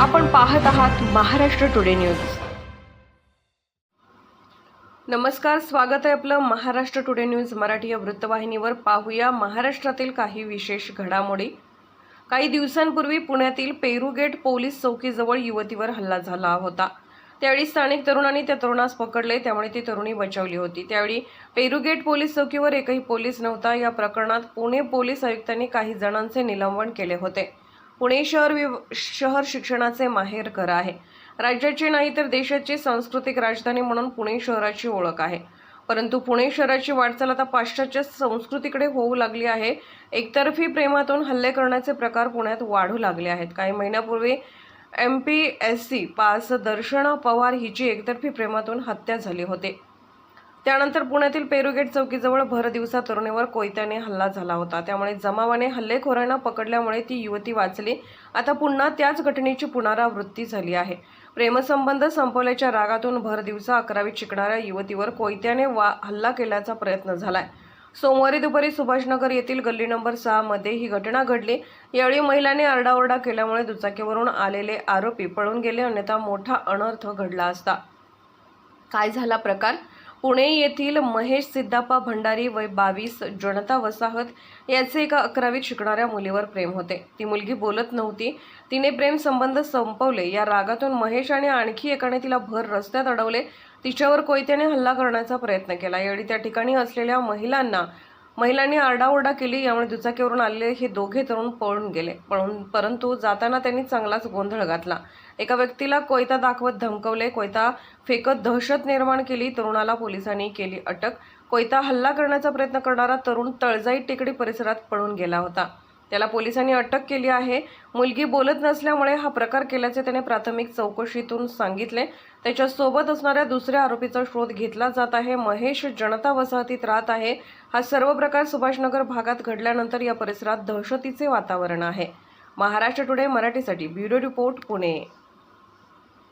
आपण पाहत आहात महाराष्ट्र टुडे न्यूज. नमस्कार स्वागत आहे आपलं महाराष्ट्र टुडे न्यूज मराठी या वृत्तवाहिनीवर. पाहूया महाराष्ट्रातील काही विशेष घडामोडी. काही दिवसांपूर्वी पुण्यातील पेरूगेट पोलीस चौकीजवळ युवतीवर हल्ला झाला होता. त्यावेळी स्थानिक तरुणांनी त्या तरुणास पकडले त्यामुळे ती तरुणी बचावली होती. त्यावेळी पेरुगेट पोलीस चौकीवर एकही पोलीस नव्हता. या प्रकरणात पुणे पोलीस आयुक्तांनी काही जणांचे निलंबन केले होते. पुणे शहर विव शहर शिक्षणाचे माहेर घर आहे. राज्याची नाही तर देशाची सांस्कृतिक राजधानी म्हणून पुणे शहराची ओळख आहे. परंतु पुणे शहराची वाटचाल आता पाश्चात्य संस्कृतीकडे होऊ लागली आहे. एकतर्फी प्रेमातून हल्ले करण्याचे प्रकार पुण्यात वाढू लागले आहेत. काही महिन्यापूर्वी M P S C pass Darshana Pawar हिची एकतर्फी प्रेमातून हत्या झाली होती. त्यानंतर पुण्यातील पेरुगेट चौकीजवळ भर दिवसा तरुणीवर कोयत्याने हल्ला झाला होता. त्यामुळे जमावाने हल्लेखोरांना पकडल्यामुळे ती युवती वाचली. आता पुन्हा त्याच घटनेची पुनरावृत्ती झाली आहे. प्रेमसंबंध संपवल्याच्या रागातून भर दिवसा अकरावीत शिकणाऱ्या युवतीवर कोयत्याने वा हल्ला केल्याचा प्रयत्न झालाय. सोमवारी दुपारी सुभाषनगर येथील गल्ली नंबर सहामध्ये ही घटना घडली. यावेळी महिलांनी आरडाओरडा केल्यामुळे दुचाकीवरून आलेले आरोपी पळून गेले अन्यथा मोठा अनर्थ घडला असता. काय झाला प्रकार? पुणे येथील महेश सिद्धाप्पा भंडारी वय बावीस जनता वसाहत याचे एका अकरावीत शिकणाऱ्या मुलीवर प्रेम होते. ती मुलगी बोलत नव्हती. तिने प्रेम संबंध संपवले. या रागातून महेश आणि आणखी एकाने तिला भर रस्त्यात अडवले. तिच्यावर कोयत्याने हल्ला करण्याचा प्रयत्न केला. यावेळी त्या ठिकाणी असलेल्या महिलांना महिलांनी आरडाओरडा केली यामुळे दुचाकीवरून आलेले हे दोघे तरुण पळून गेले. पळून परंतु जाताना त्यांनी चांगलाच गोंधळ घातला. एका व्यक्तीला कोयता दाखवत धमकवले. कोयता फेकत दहशत निर्माण केली. तरुणाला पोलिसांनी केली अटक. कोयता हल्ला करण्याचा प्रयत्न करणारा तरुण तळजाई टेकडी परिसरात पळून गेला होता. त्याला पोलिसांनी अटक केली आहे. मुलगी बोलत नसल्यामुळे हा प्रकार केल्याचे त्याने प्राथमिक चौकशीतून सांगितले. त्याच्यासोबत असणाऱ्या दुसऱ्या आरोपीचा शोध घेतला जात आहे. महेश जनता वसाहतीत राहत आहे. हा सर्व प्रकार सुभाषनगर भागात घडल्यानंतर या परिसरात दहशतीचे वातावरण आहे. महाराष्ट्र टुडे मराठीसाठी ब्युरो रिपोर्ट पुणे.